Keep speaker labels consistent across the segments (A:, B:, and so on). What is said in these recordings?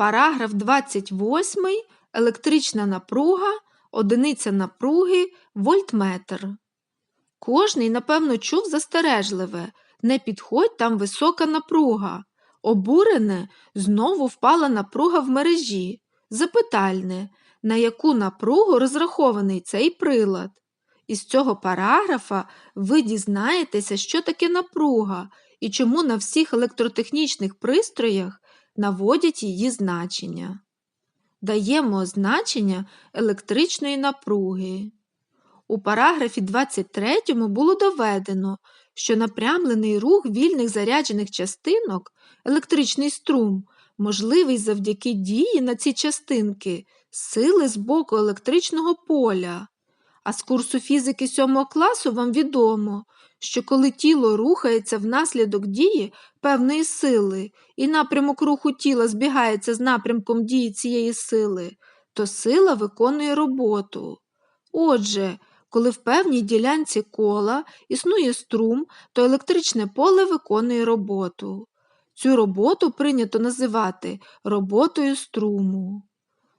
A: Параграф 28. Електрична напруга, одиниця напруги, вольтметр. Кожний, напевно, чув застережливе не підходь там висока напруга. Обурене знову впала напруга в мережі. Запитальне, на яку напругу розрахований цей прилад. Із цього параграфа ви дізнаєтеся, що таке напруга і чому на всіх електротехнічних пристроях наводять її значення. Даємо значення електричної напруги. У параграфі 23 було доведено, що напрямлений рух вільних заряджених частинок, електричний струм, можливий завдяки дії на ці частинки сили з боку електричного поля. А з курсу фізики 7 класу вам відомо, що коли тіло рухається внаслідок дії певної сили, і напрямок руху тіла збігається з напрямком дії цієї сили, то сила виконує роботу. Отже, коли в певній ділянці кола існує струм, то електричне поле виконує роботу. Цю роботу прийнято називати роботою струму.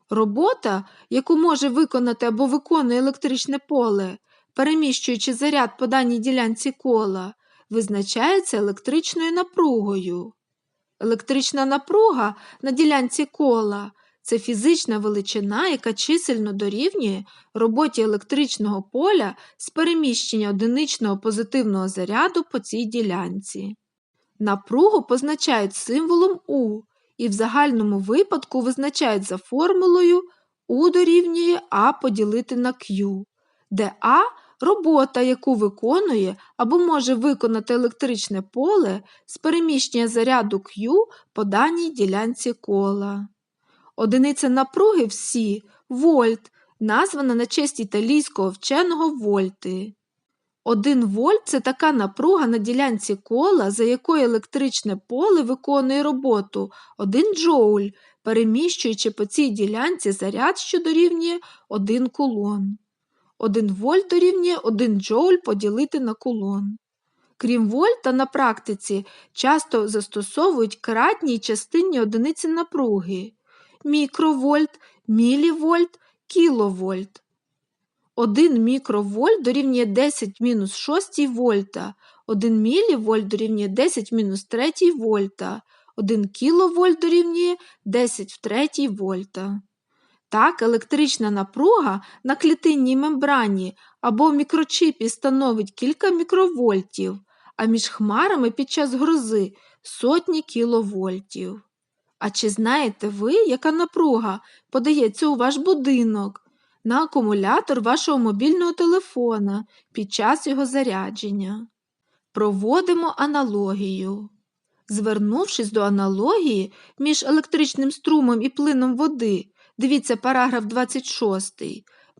A: Робота, яку може виконати або виконує електричне поле, переміщуючи заряд по даній ділянці кола, визначається електричною напругою. Електрична напруга на ділянці кола це фізична величина, яка чисельно дорівнює роботі електричного поля з переміщення одиничного позитивного заряду по цій ділянці. Напругу позначають символом У і в загальному випадку визначають за формулою У дорівнює А поділити на Q, де А робота, яку виконує або може виконати електричне поле з переміщення заряду Q по даній ділянці кола. Одиниця напруги всі вольт, названа на честь італійського вченого вольти. Один вольт це така напруга на ділянці кола, за якою електричне поле виконує роботу 1 джоуль, переміщуючи по цій ділянці заряд, що дорівнює 1 кулон. 1 вольт дорівнює 1 джоуль поділити на кулон. Крім вольта, на практиці часто застосовують кратні й частинні одиниці напруги мікровольт, мілівольт, кіловольт. 1 мікровольт дорівнює 10 мінус 6 вольта, 1 мілівольт дорівнює 10 мінус 3 вольта, 1 кіловольт дорівнює 10 в 3 вольта. Так, електрична напруга на клітинній мембрані або в мікрочипі становить кілька мікровольтів, а між хмарами під час грози сотні кіловольтів. А чи знаєте ви, яка напруга подається у ваш будинок на акумулятор вашого мобільного телефона під час його зарядження? Проводимо аналогію. Звернувшись до аналогії між електричним струмом і плином води, дивіться параграф 26,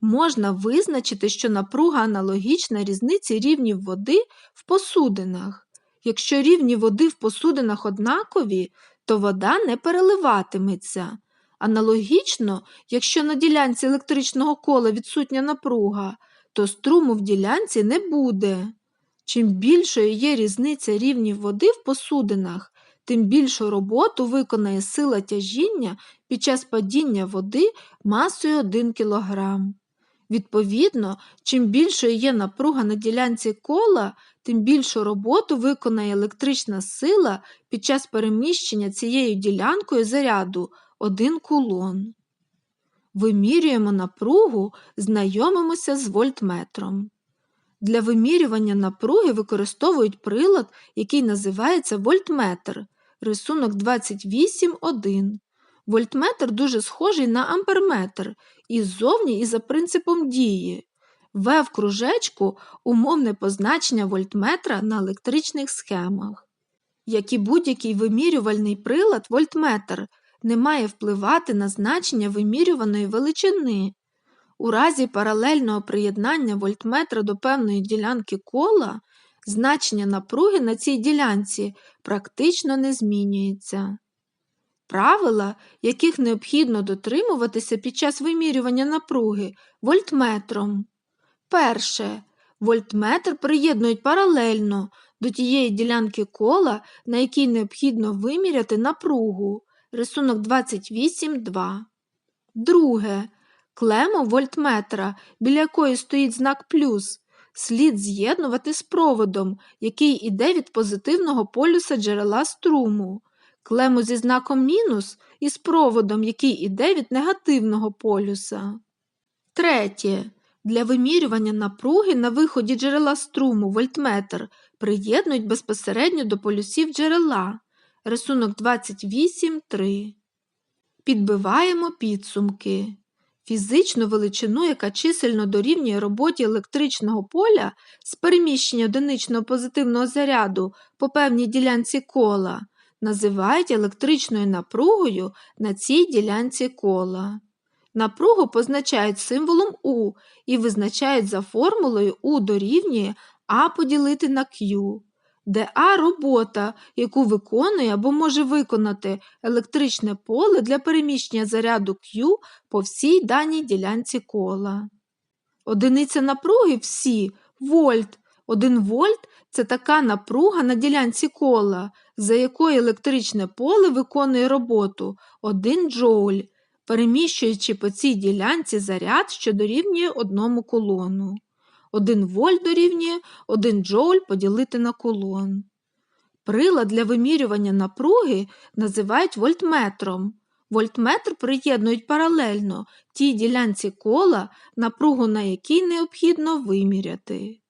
A: можна визначити, що напруга аналогічна різниці рівнів води в посудинах. Якщо рівні води в посудинах однакові, то вода не переливатиметься. Аналогічно, якщо на ділянці електричного кола відсутня напруга, то струму в ділянці не буде. Чим більшою є різниця рівнів води в посудинах, тим більшу роботу виконає сила тяжіння під час падіння води масою 1 кг. Відповідно, чим більшою є напруга на ділянці кола, тим більшу роботу виконає електрична сила під час переміщення цією ділянкою заряду 1 кулон. Вимірюємо напругу, знайомимося з вольтметром. Для вимірювання напруги використовують прилад, який називається вольтметр, рисунок 28.1. Вольтметр дуже схожий на амперметр і ззовні і за принципом дії. В в кружечку умовне позначення вольтметра на електричних схемах. Як і будь-який вимірювальний прилад, вольтметр не має впливати на значення вимірюваної величини. У разі паралельного приєднання вольтметра до певної ділянки кола значення напруги на цій ділянці практично не змінюється. Правила, яких необхідно дотримуватися під час вимірювання напруги вольтметром. Перше. Вольтметр приєднують паралельно до тієї ділянки кола, на якій необхідно виміряти напругу. Рисунок 28.2. Друге. Клему вольтметра, біля якої стоїть знак плюс, слід з'єднувати з проводом, який іде від позитивного полюса джерела струму. Клему зі знаком мінус із проводом, який іде від негативного полюса. Третє. Для вимірювання напруги на виході джерела струму вольтметр приєднують безпосередньо до полюсів джерела. Рисунок 28.3. Підбиваємо підсумки. Фізичну величину, яка чисельно дорівнює роботі електричного поля з переміщення одиничного позитивного заряду по певній ділянці кола, називають електричною напругою на цій ділянці кола. Напругу позначають символом У і визначають за формулою У дорівнює А поділити на Q, де А робота, яку виконує або може виконати електричне поле для переміщення заряду Q по всій даній ділянці кола. Одиниця напруги всі вольт. 1 вольт це така напруга на ділянці кола, за якою електричне поле виконує роботу 1 джоуль, переміщуючи по цій ділянці заряд, що дорівнює одному колону. 1 вольт дорівнює 1 джоуль поділити на колон. Прилад для вимірювання напруги називають вольтметром. Вольтметр приєднують паралельно тій ділянці кола, напругу на якій необхідно виміряти.